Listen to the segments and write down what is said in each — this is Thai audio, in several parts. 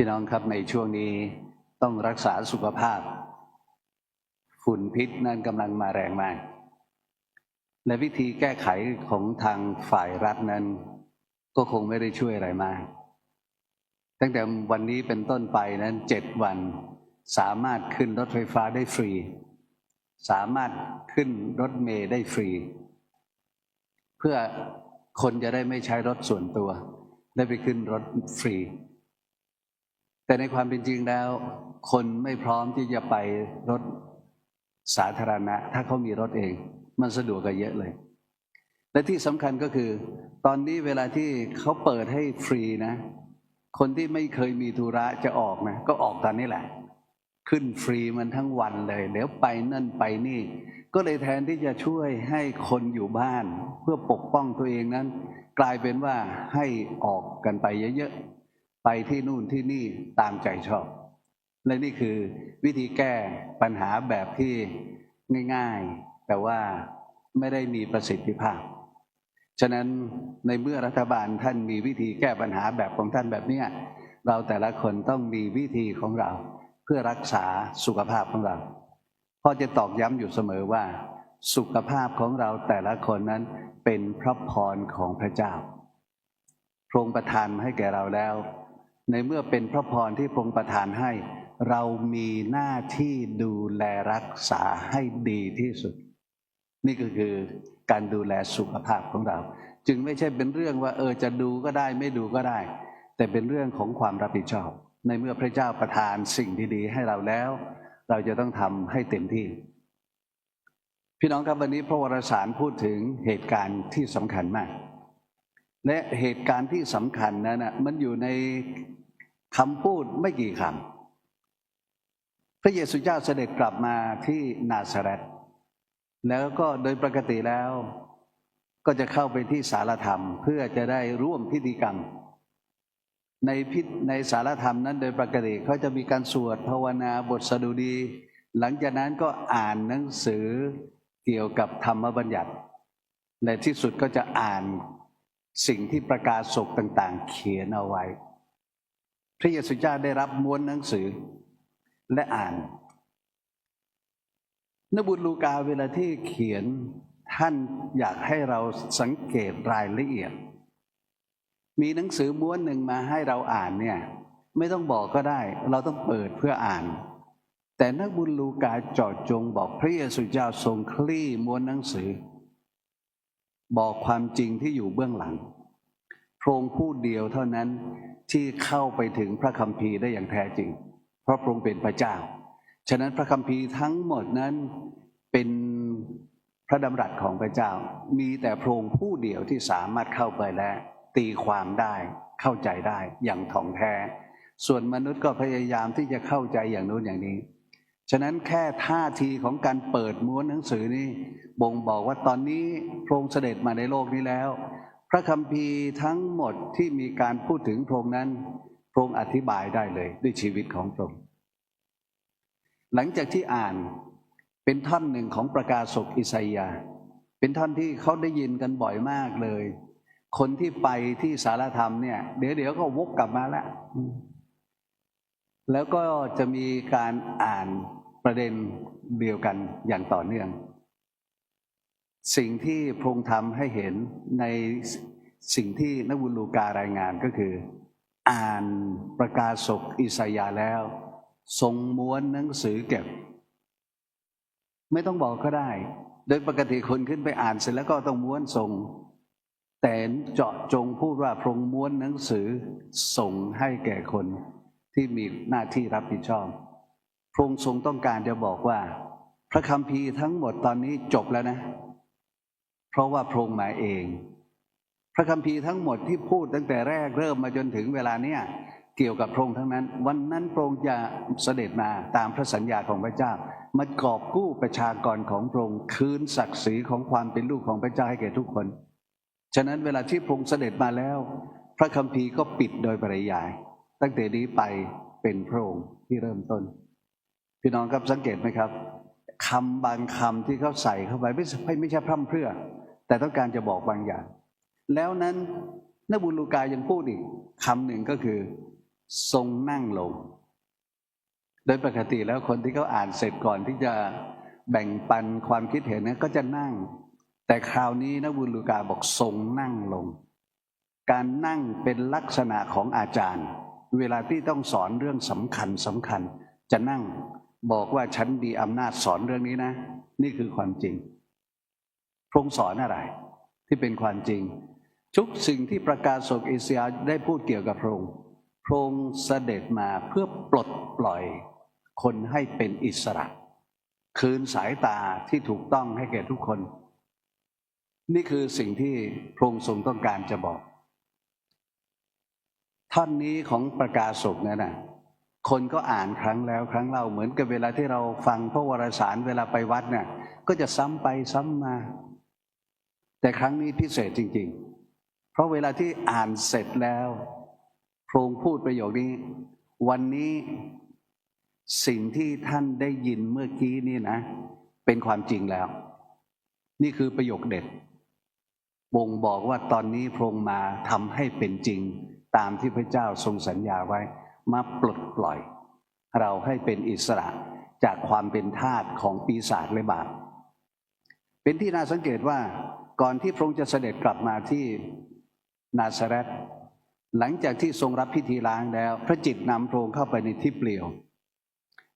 พี่น้องครับในช่วงนี้ต้องรักษาสุขภาพ ฝุ่นพิษนั่นกำลังมาแรงมาก และวิธีแก้ไขของทางฝ่ายรัฐนั้น ก็คงไม่ได้ช่วยอะไรมาก ตั้งแต่วันนี้เป็นต้นไปนั้นเจ็ดวัน สามารถขึ้นรถไฟฟ้าได้ฟรี สามารถขึ้นรถเมล์ได้ฟรี เพื่อคนจะได้ไม่ใช้รถส่วนตัว ได้ไปขึ้นรถฟรี แต่ในความเป็นจริงแล้ว คนไม่พร้อมที่จะไปรถสาธารณะ ถ้าเขามีรถเอง มันสะดวกกว่าเยอะเลย และที่สำคัญก็คือ ตอนนี้เวลาที่เขาเปิดให้ฟรีนะ คนที่ไม่เคยมีธุระจะออกนะ ก็ออกตอนนี้แหละ ขึ้นฟรีมันทั้งวันเลยเดี๋ยวไปนั่นไปนี่ ก็เลยแทนที่จะช่วยให้คนอยู่บ้าน เพื่อปกป้องตัวเองนั้น กลายเป็นว่าให้ออกกันไปเยอะๆ ไปที่นู่นที่นี่ตามใจชอบ และนี่คือวิธีแก้ปัญหาแบบที่ง่าย ๆ แต่ว่าไม่ได้มีประสิทธิภาพ ฉะนั้นในเมื่อรัฐบาลท่านมีวิธีแก้ปัญหาแบบของท่านแบบนี้เราแต่ละคนต้องมีวิธีของเรา เพื่อรักษาสุขภาพของเราพ่อจะตอกย้ำอยู่เสมอว่า สุขภาพของเราแต่ละคนนั้นเป็นพระพรของพระเจ้า พระองค์ประทานให้แก่เราแล้ว ในเมื่อเป็นพระพรที่พระองค์ประทานให้ เรามีหน้าที่ดูแลรักษาให้ดีที่สุด นี่ก็คือการดูแลสุขภาพของเรา จึงไม่ใช่เป็นเรื่องว่า เออจะดูก็ได้ไม่ดูก็ได้ แต่เป็นเรื่องของความรับผิดชอบ ในเมื่อพระเจ้าประทานสิ่งดีๆให้เราแล้ว เราจะต้องทำให้เต็มที่ พี่น้องครับวันนี้พระวรสารพูดถึงเหตุการณ์ที่สำคัญมาก และเหตุการณ์ที่สำคัญนั้นนะมันอยู่ในคำพูดไม่กี่คำพระเยซูเจ้าเสด็จกลับมาที่นาซาเรตแล้วก็โดยปกติแล้ว ก็จะเข้าไปที่สารธรรม เพื่อจะได้ร่วมพิธีกรรม ในพิในสารธรรมนั้นโดยปกติเขาจะมีการสวดภาวนาบทสดุดี หลังจากนั้นก็อ่านหนังสือเกี่ยวกับธรรมบัญญัติ ในที่สุดก็จะอ่าน สิ่งที่ประกาศศกต่าง ๆ เขียนเอาไว้ พระเยซูเจ้าได้รับม้วนหนังสือและอ่านนบุตรลูกาเวลาที่เขียนท่านอยากให้เราสังเกตรายละเอียด มีหนังสือม้วนหนึ่งมาให้เราอ่านเนี่ย ไม่ต้องบอกก็ได้ เราต้องเปิดเพื่ออ่าน แต่นักบุญลูกาจาะจงบอกพระเยซูเจ้าทรงคลี่ม้วนหนังสือ บอกความจริงที่อยู่เบื้องหลัง พระองค์ผู้เดียวเท่านั้นที่เข้าไปถึงพระคัมภีร์ได้อย่างแท้จริง เพราะพระองค์เป็นพระเจ้า ฉะนั้นพระคัมภีร์ทั้งหมดนั้นเป็นพระดำรัสของพระเจ้า มีแต่พระองค์ผู้เดียวที่สามารถเข้าไปและ ตีความได้เข้าใจได้อย่างถ่องแท้ ส่วนมนุษย์ก็พยายามที่จะเข้าใจอย่างนู้นอย่างนี้ ฉะนั้นแค่ท่าทีของการเปิดม้วนหนังสือนี้บ่งบอกว่าตอนนี้พระองค์เสด็จมาในโลกนี้แล้ว พระคัมภีร์ทั้งหมดที่มีการพูดถึงพระองค์นั้นพระองค์อธิบายได้เลยด้วยชีวิตของพระองค์หลังจากที่อ่านเป็นท่อนหนึ่งของประกาศกอิสยาเป็นท่อนที่เขาได้ยินกันบ่อยมากเลย คนที่ไปที่สารธรรมเนี่ย เดี๋ยวเดี๋ยวก็วกกลับมาแล้ว แล้วก็จะมีการอ่านประเด็นเดียวกันอย่างต่อเนื่อง สิ่งที่พระองค์ทำให้เห็นในสิ่งที่นักบุญลูการายงานก็คือ อ่านประกาศศกอิสยาแล้ว ทรงม้วนหนังสือเก็บ ไม่ต้องบอกก็ได้ โดยปกติคนขึ้นไปอ่านเสร็จแล้วก็ต้องม้วนส่ง แต่เจาะจงพูดว่าพระองค์ม้วนหนังสือส่งให้แก่คน ที่มีหน้าที่รับผิดชอบ พระองค์ทรงต้องการจะบอกว่า พระคัมภีร์ทั้งหมดตอนนี้จบแล้วนะ เพราะว่าพระองค์มาเอง พระคัมภีร์ทั้งหมดที่พูดตั้งแต่แรกเริ่มมาจนถึงเวลาเนี้ยเกี่ยวกับพระองค์ทั้งนั้น วันนั้นพระองค์จะเสด็จมาตามพระสัญญาของพระเจ้ามากอบกู้ประชากรของพระองค์คืนศักดิ์ศรีของความเป็นลูกของพระเจ้าให้แก่ทุกคน ฉะนั้นเวลาที่พระองค์เสด็จมาแล้ว พระคัมภีร์ก็ปิดโดยปริยาย ตั้งแต่นี้ไปเป็นพระองค์ที่เริ่มต้น พี่น้องครับสังเกตไหมครับคำบางคำที่เขาใส่เข้าไปไม่ใช่ไม่ใช่พร่ำเพรื่อ แต่ต้องการจะบอกบางอย่าง แล้วนั้นนบุญลูกายังพูดอีกคำหนึ่งก็คือ ทรงนั่งลง โดยปกติแล้วคนที่เขาอ่านเสร็จก่อนที่จะแบ่งปันความคิดเห็นนะก็จะนั่ง แต่คราวนี้นบุญลูกาบอกทรงนั่งลง การนั่งเป็นลักษณะของอาจารย์ เวลาที่ต้องสอนเรื่องสำคัญสำคัญ จะนั่งบอกว่าฉันมีอำนาจสอนเรื่องนี้นะ นี่คือความจริงพระองค์สอนอะไร ที่เป็นความจริง ทุกสิ่งที่ประกาศศกเอเชียได้พูดเกี่ยวกับพระองค์พระองค์เสด็จมาเพื่อปลดปล่อย คนให้เป็นอิสระ คืนสายตาที่ถูกต้องให้แก่ทุกคน นี่คือสิ่งที่พระองค์ทรงต้องการจะบอก ท่อนนี้ของประกาศศกนั้นนะคนก็อ่านครั้งแล้วครั้งเล่าเหมือนกับเวลาที่เราฟังพระวรสารเวลาไปวัดเนี่ยก็จะซ้ำไปซ้ำมา แต่ครั้งนี้พิเศษจริง ๆ เพราะเวลาที่อ่านเสร็จแล้วพระองค์พูดประโยคนี้ วันนี้สิ่งที่ท่านได้ยินเมื่อกี้นี่นะ เป็นความจริงแล้ว นี่คือประโยคเด็ดบ่งบอกว่าตอนนี้พระองค์มาทำให้เป็นจริง ตามที่พระเจ้าทรงสัญญาไว้ มาปลดปล่อย เราให้เป็นอิสระจากความเป็นทาสของปีศาจและบาปเป็นที่น่าสังเกตว่าก่อนที่พระองค์จะเสด็จกลับมาที่นาซาเรตหลังจากที่ทรงรับพิธีล้างแล้ว พระจิตนำพระองค์เข้าไปในที่เปลี่ยว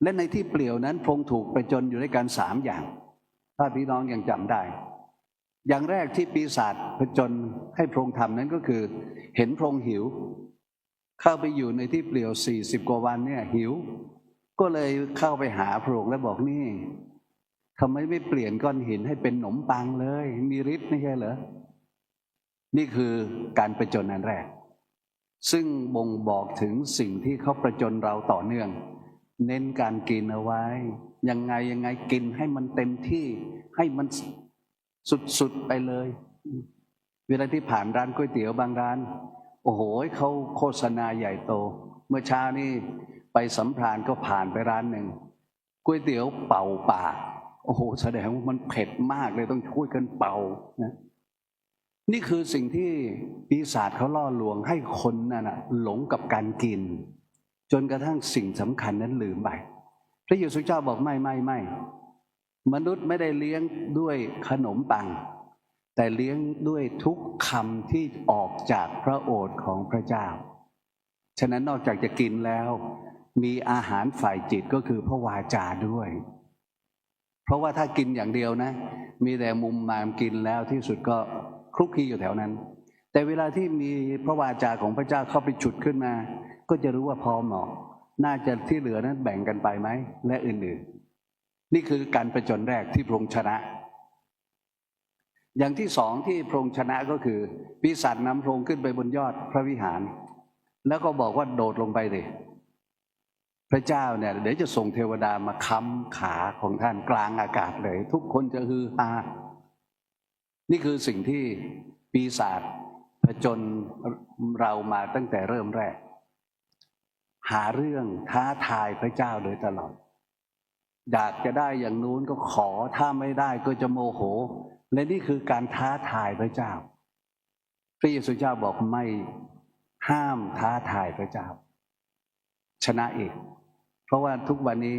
และในที่เปลี่ยวนั้นพระองค์ถูกไปจนอยู่ด้วยกันสามอย่าง ถ้าพี่น้องยังจำได้ อย่างแรกที่ปีศาจผจญให้พระองค์ทำนั้นก็คือ เห็นพระองค์หิว เข้าไปอยู่ในที่เปลี่ยวสี่สิบกว่าวันเนี่ยหิว ก็เลยเข้าไปหาพระองค์และบอกนี่ทำไมไม่เปลี่ยนก้อนหินให้เป็นหนมปังเลย มีฤทธิ์ไม่ใช่เหรอ นี่คือการประจนอันแรก ซึ่งบ่งบอกถึงสิ่งที่เขาประจนเราต่อเนื่อง เน้นการกินเอาไว้ ยังไงยังไงกินให้มันเต็มที่ให้มัน สุดๆไปเลย เวลาที่ผ่านร้านก๋วยเตี๋ยวบางร้าน โอ้โหเขาโฆษณาใหญ่โต เมื่อเช้านี่ไปสัมพรานก็ผ่านไปร้านหนึ่งก๋วยเตี๋ยวเป่าปากโอ้โห แสดงว่ามันเผ็ดมากเลยต้องช่วยกันเป่านะนี่คือสิ่งที่ปีศาจเขาล่อลวงให้คนนั่นนะหลงกับการกิน จนกระทั่งสิ่งสำคัญนั้นลืมไป พระเยซูเจ้าบอกไม่ไม่ไม่ มนุษย์ไม่ได้เลี้ยงด้วยขนมปัง แต่เลี้ยงด้วยทุกคำที่ออกจากพระโอษฐ์ของพระเจ้า ฉะนั้นนอกจากจะกินแล้ว มีอาหารฝ่ายจิตก็คือพระวาจาด้วย เพราะว่าถ้ากินอย่างเดียวนะ มีแต่มุมมามกินแล้วที่สุดก็คลุกคลีอยู่แถวนั้น แต่เวลาที่มีพระวาจาของพระเจ้าเข้าไปฉุดขึ้นมา ก็จะรู้ว่าพอเหมาะ น่าจะที่เหลือนั้นแบ่งกันไปไหมและอื่นๆ นี่คือการประจนแรกที่พระองค์ชนะ อย่างที่สองที่พระองค์ชนะก็คือปีศาจนำพระองค์ขึ้นไปบนยอดพระวิหาร แล้วก็บอกว่าโดดลงไปเลยพระเจ้าเนี่ยเดี๋ยวจะส่งเทวดามาค้ำขาของท่านกลางอากาศเลย ทุกคนจะฮือฮานี่คือสิ่งที่ปีศาจผจญเรามาตั้งแต่เริ่มแรก หาเรื่องท้าทายพระเจ้าโดยตลอด อยากจะได้อย่างนู้นก็ขอถ้าไม่ได้ก็จะโมโห และนี่คือการท้าทายพระเจ้า พระเยซูเจ้าบอกไม่ห้ามท้าทายพระเจ้า ชนะเองเพราะว่าทุกวันนี้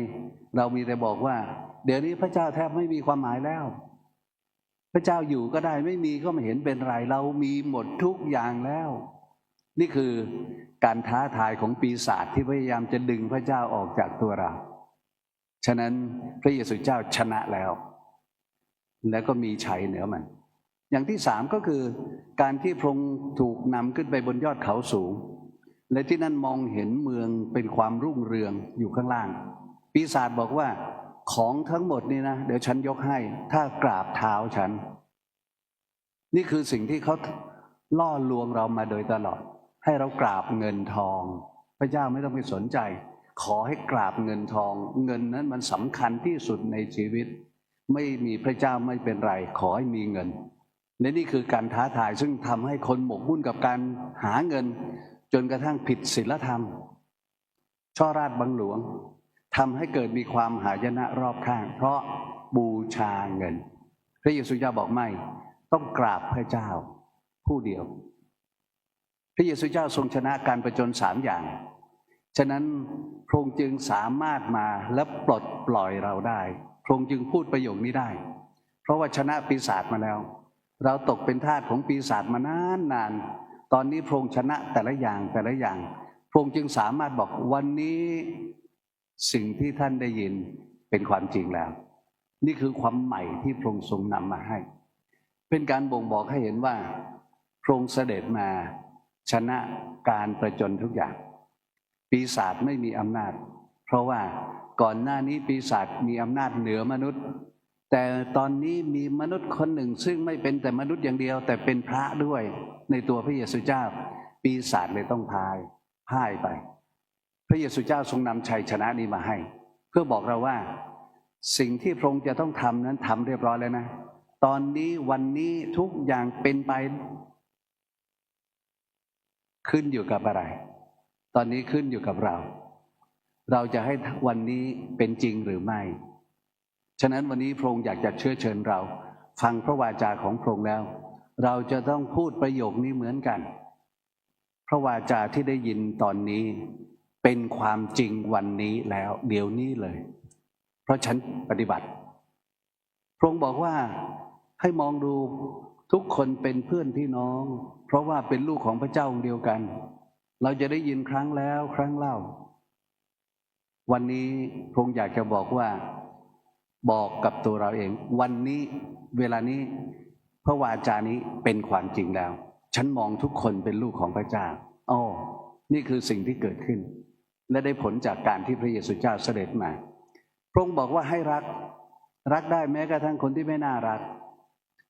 เรามีแต่บอกว่า เดี๋ยวนี้พระเจ้าแทบไม่มีความหมายแล้ว พระเจ้าอยู่ก็ได้ไม่มีก็ไม่เห็นเป็นไรเรามีหมดทุกอย่างแล้ว นี่คือการท้าทายของปีศาจที่พยายามจะดึงพระเจ้าออกจากตัวเรา ฉะนั้นพระเยซูเจ้าชนะแล้ว แล้วก็มีชัยเหนือมัน อย่างที่สามก็คือการที่พระองค์ถูกนำขึ้นไปบนยอดเขาสูง และที่นั่นมองเห็นเมืองเป็นความรุ่งเรืองอยู่ข้างล่าง ปีศาจบอกว่าของทั้งหมดนี่นะ เดี๋ยวฉันยกให้ ถ้ากราบเท้าฉัน นี่คือสิ่งที่เขาล่อลวงเรามาโดยตลอด ให้เรากราบเงินทอง พระเจ้าไม่ต้องไปสนใจ ขอให้กราบเงินทอง เงินนั้นมันสำคัญที่สุดในชีวิต ไม่มีพระเจ้าไม่เป็นไร ขอให้มีเงินและนี่คือการท้าทายซึ่งทำให้คนหมกมุ่นกับการหาเงิน จนกระทั่งผิดศีลธรรม ช่อราดบังหลวงทำให้เกิดมีความหายนะรอบข้าง เพราะบูชาเงิน พระเยซูเจ้าบอกไม่ ต้องกราบพระเจ้าผู้เดียว พระเยซูเจ้าทรงชนะการประจนสามอย่าง ฉะนั้นพระองค์จึงสามารถมาและปลดปล่อยเราได้ พระองค์จึงพูดประโยคนี้ได้ เพราะว่าชนะปีศาจมาแล้ว เราตกเป็นทาสของปีศาจมานานนาน ตอนนี้พระองค์ชนะแต่ละอย่างแต่ละอย่าง พระองค์จึงสามารถบอกวันนี้สิ่งที่ท่านได้ยินเป็นความจริงแล้ว นี่คือความใหม่ที่พระองค์ทรงนำมาให้ เป็นการบ่งบอกให้เห็นว่าพระองค์เสด็จมาชนะการประจนทุกอย่าง ปีศาจไม่มีอำนาจ เพราะว่าก่อนหน้านี้ปีศาจมีอำนาจเหนือมนุษย์ แต่ตอนนี้มีมนุษย์คนหนึ่ง ซึ่งไม่เป็นแต่มนุษย์อย่างเดียว แต่เป็นพระด้วยในตัวพระเยซูเจ้า ปีศาจเลยต้องพายพ่ายไป พระเยซูเจ้าทรงนำชัยชนะนี้มาให้ เพื่อบอกเราว่า สิ่งที่พระองค์จะต้องทำนั้นทำเรียบร้อยแล้วนะ ตอนนี้วันนี้ทุกอย่างเป็นไป ขึ้นอยู่กับอะไร ตอนนี้ขึ้นอยู่กับเรา เราจะให้วันนี้เป็นจริงหรือไม่ ฉะนั้นวันนี้พระองค์อยากจะเชื้อเชิญเรา ฟังพระวาจาของพระองค์แล้ว เราจะต้องพูดประโยคนี้เหมือนกัน พระวาจาที่ได้ยินตอนนี้เป็นความจริงวันนี้แล้ว เดี๋ยวนี้เลย เพราะฉันปฏิบัติ พระองค์บอกว่าให้มองดูทุกคนเป็นเพื่อนพี่น้อง เพราะว่าเป็นลูกของพระเจ้าองค์เดียวกัน เราจะได้ยินครั้งแล้วครั้งเล่า วันนี้พระองค์อยากจะบอกว่าบอกกับตัวเราเอง วันนี้เวลานี้พระวาจานี้เป็นความจริงแล้ว ฉันมองทุกคนเป็นลูกของพระเจ้าอ้อนี่คือสิ่งที่เกิดขึ้น และได้ผลจากการที่พระเยซูเจ้าเสด็จมา พระองค์บอกว่าให้รัก รักได้แม้กระทั่งคนที่ไม่น่ารัก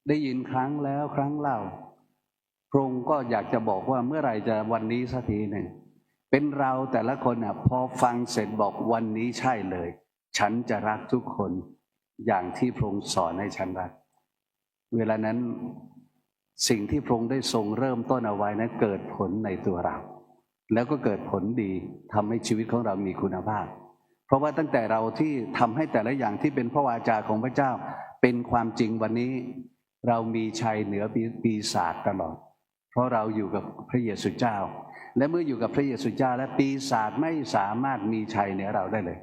ได้ยินครั้งแล้วครั้งเล่า พระองค์ก็อยากจะบอกว่าเมื่อไหร่จะวันนี้สักทีหนึ่งเป็นเราแต่ละคนอะพอฟังเสร็จบอกวันนี้ใช่เลย ฉันจะรักทุกคนอย่างที่พระองค์สอนให้ฉันรัก เวลานั้นสิ่งที่พระองค์ได้ทรงเริ่มต้นเอาไว้นั้นเกิดผลในตัวเรา แล้วก็เกิดผลดีทำให้ชีวิตของเรามีคุณภาพ เพราะว่าตั้งแต่เราที่ทำให้แต่ละอย่างที่เป็นพระวาจาของพระเจ้า เป็นความจริงวันนี้ เรามีชัยเหนือปีศาจตลอด เพราะเราอยู่กับพระเยซูเจ้า และเมื่ออยู่กับพระเยซูเจ้า และปีศาจไม่สามารถมีชัยเหนือเราได้เลย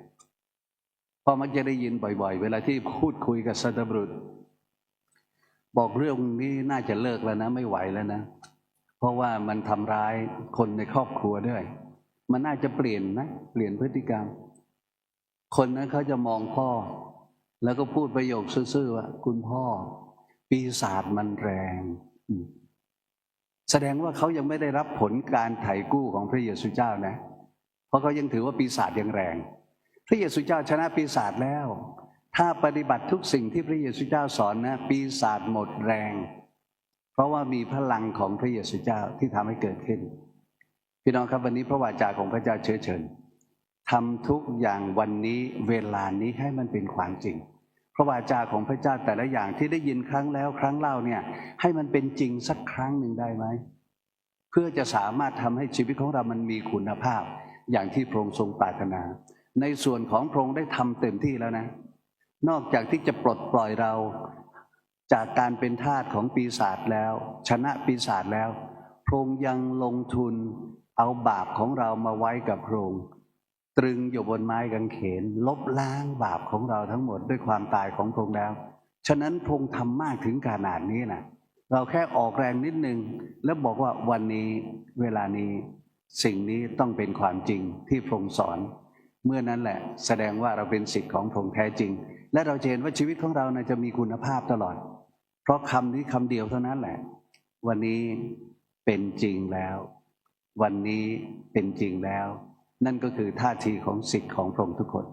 เพอมักจะได้ยินบ่อย ๆ เวลาที่พูดคุยกับสัตบุรุษ บอกเรื่องนี้น่าจะเลิกแล้วนะ ไม่ไหวแล้วนะ เพราะว่ามันทำร้ายคนในครอบครัวด้วย มันน่าจะเปลี่ยนนะเปลี่ยนพฤติกรรม คนนั้นเขาจะมองพ่อ แล้วก็พูดประโยคซื่อๆว่าคุณพ่อ ปีศาจมันแรงอื แสดงว่าเขายังไม่ได้รับผลการไถ่กู้ของพระเยซูเจ้านะ เพราะเขายังถือว่าปีศาจยังแรง พระเยซูเจ้าชนะปีศาจแล้ว ถ้าปฏิบัติทุกสิ่งที่พระเยซูเจ้าสอนนะ ปีศาจหมดแรง เพราะว่ามีพลังของพระเยซูเจ้าที่ทำให้เกิดขึ้น พี่น้องครับวันนี้พระวาจาของพระเจ้าเชื้อเชิญทำทุกอย่างวันนี้เวลานี้ให้มันเป็นความจริง ระวาจาของพระเจ้าแต่ละอย่างที่ได้ยินครั้งแล้วครั้งเล่าเนี่ย ให้มันเป็นจริงสักครั้งหนึ่งได้ไหม เพื่อจะสามารถทำให้ชีวิตของเรามันมีคุณภาพ อย่างที่พระองค์ทรงปรารถนา ในส่วนของพระองค์ได้ทำเต็มที่แล้วนะ นอกจากที่จะปลดปล่อยเราจากการเป็นทาสของปีศาจแล้ว ชนะปีศาจแล้ว พระองค์ยังลงทุนเอาบาปของเรามาไว้กับพระองค์ ตรึงอยู่บนไม้กางเขน ลบล้างบาปของเราทั้งหมดด้วยความตายของพระองค์แล้ว ฉะนั้นพระองค์ทำมากถึงขนาดนี้นะเราแค่ออกแรงนิดนึง แล้วบอกว่าวันนี้เวลานี้สิ่งนี้ต้องเป็นความจริงที่พระองค์สอน เมื่อนั้นแหละ แสดงว่าเราเป็นสิทธิ์ของพระองค์แท้จริง และเราเห็นว่าชีวิตของเรานะจะมีคุณภาพตลอด เพราะคำนี้คำเดียวเท่านั้นแหละ วันนี้เป็นจริงแล้ว วันนี้เป็นจริงแล้ว นั่นก็คือท่าทีของสิทธิ์ของพระองค์ทุกคน